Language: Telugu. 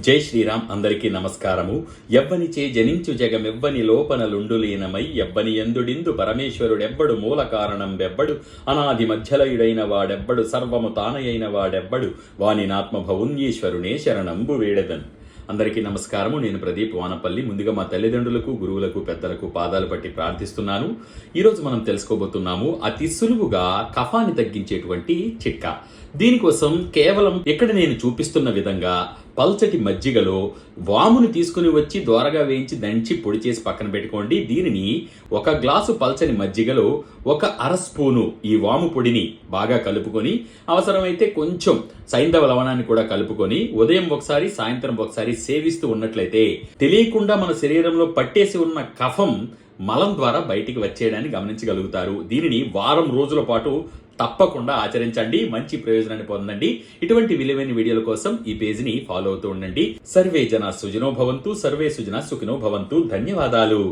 జై శ్రీరామ్ అందరికీ నమస్కారము. ఎవ్వనిచే జనించు జగమెవ్వని లోపనలుండు లీనమై ఎవ్వని ఎందుడిందు పరమేశ్వరుడెవ్వడు మూల కారణం వెవ్వడు అనాది మధ్యలయుడైన వాడెవ్వడు సర్వము తానయైన వాడెవ్వడు వాని శరణంబు వేడెదన్. అందరికీ నమస్కారము. నేను ప్రదీప్ వానపల్లి. ముందుగా మా తల్లిదండ్రులకు గురువులకు పెద్దలకు పాదాలు పట్టి ప్రార్థిస్తున్నాను. ఈరోజు మనం తెలుసుకోబోతున్నాము అతి సులువుగా కఫాన్ని తగ్గించేటువంటి చిట్కా. దీనికోసం కేవలం ఇక్కడ నేను చూపిస్తున్న విధంగా పల్చటి మజ్జిగలో వామును తీసుకుని వచ్చి దోరగా వేయించి దంచి పొడి చేసి పక్కన పెట్టుకోండి. దీనిని ఒక గ్లాసు పల్చని మజ్జిగలో ఒక అర స్పూను ఈ వాము పొడిని బాగా కలుపుకొని అవసరమైతే కొంచెం సైంధవ లవణాన్ని కూడా కలుపుకొని ఉదయం ఒకసారి సాయంత్రం ఒకసారి సేవిస్తూ ఉన్నట్లయితే తెలియకుండా మన శరీరంలో పట్టేసి ఉన్న కఫం మలం ద్వారా బయటికి వచ్చేయడాన్ని గమనించగలుగుతారు. దీనిని వారం రోజుల పాటు తప్పకుండా ఆచరించండి. మంచి ప్రయోజనాన్ని పొందండి. ఇటువంటి విలువైన వీడియోల కోసం ఈ పేజీని ఫాలో అవుతూ ఉండండి. సర్వే జన సుజనో భవంతు సర్వే సుజన సుఖినో భవంతు. ధన్యవాదాలు.